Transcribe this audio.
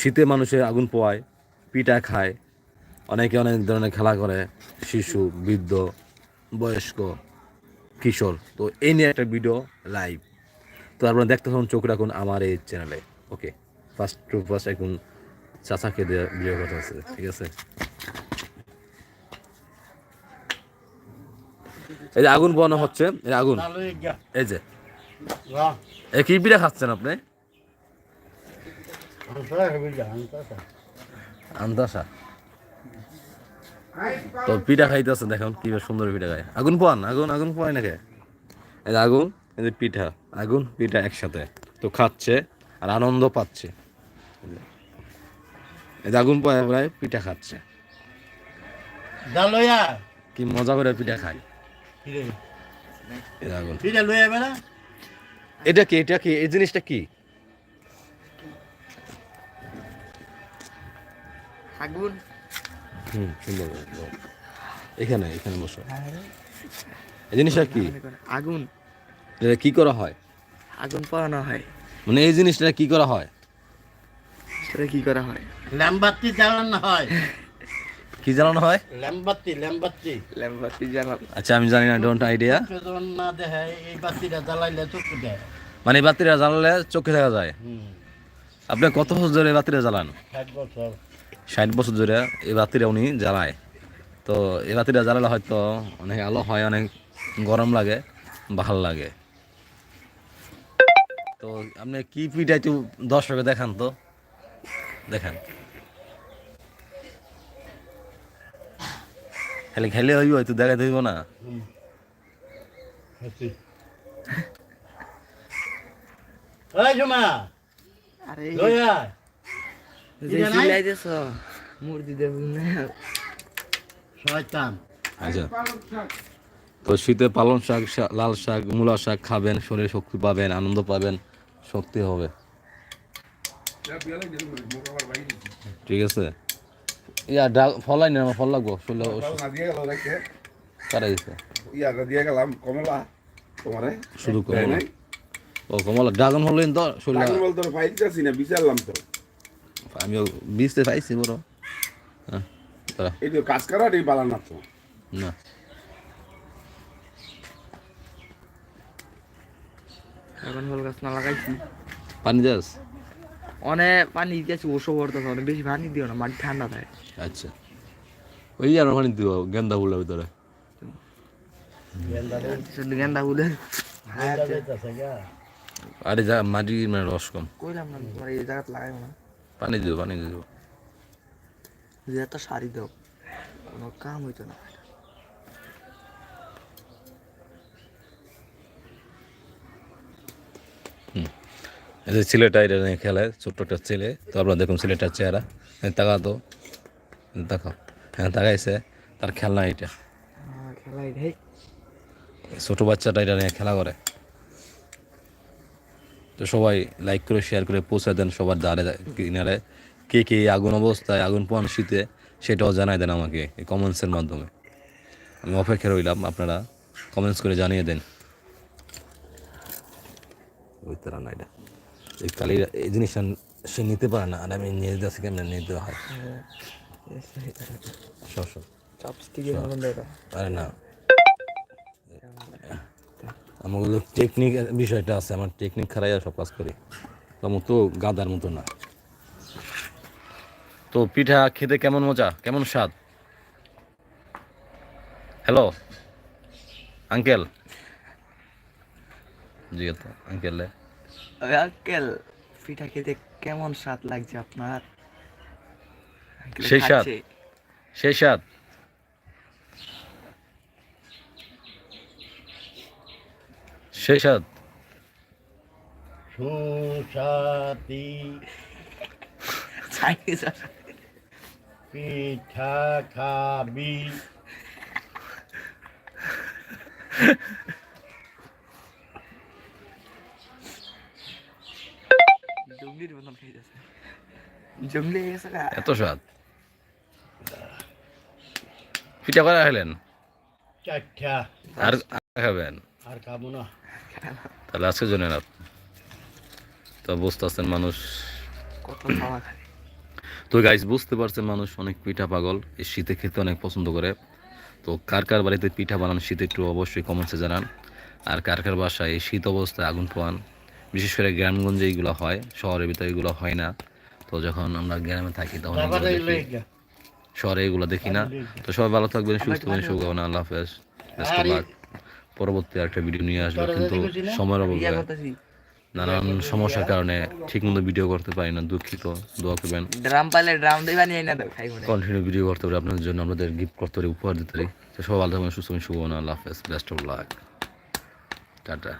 শীতে মানুষে আগুন পোয়ায় পিঠা খায় অনেকে অনেক ধরনের খেলা করে শিশু বৃদ্ধ বয়স্ক কিশোর। তো এই নিয়ে একটা ভিডিও লাইভ তো আপনারা দেখতে থাকুন চোখ রাখুন আমার এই চ্যানেলে ওকে ফার্স্ট টু ফার্স্ট এখন চাচাকে দিয়ে ভিডিও কথা আছে ঠিক আছে? এই যে আগুন পোয়ানো হচ্ছে এই আগুন। এই যে। এই কি পিঠা খাচ্ছেন আপনি আনসার হবে যা আনসার আন্দাসা তো পিঠা খাইতেছে দেখুন কি সুন্দর পিঠা খায়। আগুন পোয়ান আগুন আগুন পোয়াই নাকি? এই আগুন পিঠা আগুন পিঠা একসাথে। তো খাচ্ছে আর আনন্দ পাচ্ছে। আগুন পোয়া প্রায় পিঠা খাচ্ছে। কি মজা করে পিঠা খায়। যে আগুন। এটা কি এটা কি? এই জিনিসটা কি? আগুন। হুম সুন্দর এখানে এখানে বসো। এই জিনিসটা কি? আগুন। এটা কি করা হয়? আগুন পাওয়ানো হয়। মানে এই জিনিসটা কি করা হয়? সেটা কি করা হয়? ল্যাম্বাতি জ্বালানো হয়। কি জানানো হয়? ল্যাম্বাতি ল্যাম্বাতি ল্যাম্বাতি জ্বালান। আচ্ছা আমি জানি না ডোন্ট আইডিয়া যখন না দেখে এই বাতিটা জ্বালাইলে চোখ দেয়। মানে এই বাতিটা জ্বালালে চোখে দেখা যায়। হুম। আপনি কত বছর ধরে এই বাতিটা জ্বালান? ষাট বছর। ষাট বছর ধরে এই বাতিটা উনি জ্বালায়। তো এই বাতিটা জ্বালালে হয়তো অনেক আলো হয় অনেক গরম লাগে ভালো লাগে। তো আপনি কি পিঠা একটু দর্শকে দেখান তো। দেখান। খালি খেলে হইব হয়তো দেখাতে হইব না? জমা আরে। তো শীতে পালং শাক লাল শাক মূলা শাক খাবেন শরীরে শক্তি পাবেন আনন্দ পাবেন শক্তি হবে। ঠিক আছে? ইয়া ডাল ফলাই না? আমার ফল লাগবো? শরীরে অসুস্থ- না দিয়ে গেল রেখে কারা দিছে। ইয়াটা দিয়ে গেলাম কমলা। তোমারে। শুধু কমলা। ও কমলা। ড্রাগন হলেন তো শরীরে টাকা বলতো পাইতেছি না বিচারলাম তো। আমিও বীজতে পাইছি বড়। হ্যাঁ এই তো কাজ করা এই বালা না তো না। এখন গাছ না লাগাইছি। পানি অনেক পানি ওষুধ অনেক বেশি পানি দিও না মাটি ঠান্ডা থাকে। আচ্ছা। ওই আর পানি দিব গেন্দা ফুলের ভিতরে। গেন্দা ফুলের দেইতাছে গা আরে যা মাটি মানে রস কম। কইলাম না তোমার এই জায়গাত লাগাইব না। পানি দিব পানি দিব যে এত সারি দাও কোনো কাম হইতো না। এই যে ছেলেটা এটা নিয়ে খেলে ছোট্ট একটা ছেলে। তো আপনারা দেখুন ছেলেটার চেহারা। তাকা তো। দেখো হ্যাঁ তাকাইছে। তার খেলনা এটা হ্যাঁ, খেলাই ছোট বাচ্চাটা এটা নিয়ে খেলা করে। তো সবাই লাইক করে শেয়ার করে পৌঁছে দেন সবার দ্বারে কিনারে। কে কে আগুন অবস্থায় আগুন পান শীতে সেটাও জানাই দেন আমাকে এই কমেন্টসের মাধ্যমে। আমি অপেক্ষা রইলাম আপনারা কমেন্টস করে জানিয়ে দেন। ওই তারা না এটা। এই কালির এই জিনিসটা সে নিতে পারে না আর আমি নিয়ে যাচ্ছি কেমন নিতে হয়। সব সব দেয় আরে না। আমার টেকনিক বিষয়টা আছে আমার টেকনিক খারাই সব কাজ করি। তেমন তো গাদার মতো না। তো পিঠা খেতে কেমন মজা? কেমন স্বাদ? Hello uncle? জি আঙ্কেল আঙ্কেল পিঠা খেতে কেমন স্বাদ লাগছে আপনার? সেই স্বাদ? সেই স্বাদ? সেই স্বাদ সুসাতি পিঠা খাবি। এত স্বাদ। পিঠা করে খেলেন আর আর খাবেন? আর খাব না। তাহলে আজকে জন্য না তো বুঝতে পারছেন মানুষ কত খাওয়া খায়। তো গাইস বুঝতে পারছেন মানুষ অনেক পিঠা পাগল। এই শীতে খেতে অনেক পছন্দ করে। তো কার কার বাড়িতে পিঠা বানান শীতে একটু অবশ্যই কমেন্টসে জানান। আর কার কার বাসায় এই শীত অবস্থায় আগুন পোয়ান বিশেষ করে গ্রামগঞ্জে এইগুলো হয় শহরের ভিতরে এগুলো হয় না। তো যখন আমরা গ্রামে থাকি তখন শহরে এগুলো দেখি না। তো সবাই ভালো থাকবেন সুস্থ থাকবেন শুভকামনা আল্লাহ হাফেজ। পরবর্তী একটা ভিডিও নিয়ে আসব কিন্তু সময়ের অভাবে নানান সমস্যার কারণে ঠিক মতো ভিডিও করতে পারি না দুঃখিত দোয়া করবেন। ড্রাম পাইলে ড্রাম দিয়ে বানিয়ে না কন্টিনিউ ভিডিও করতে পারি আপনাদের জন্য আমাদের গিফট করতে পারি উপহার দিতে পারি। ভালো থাকবেন সুস্থ শুভকামনা আল্লাহ হাফেজ বেস্ট অফ লাক টাটা।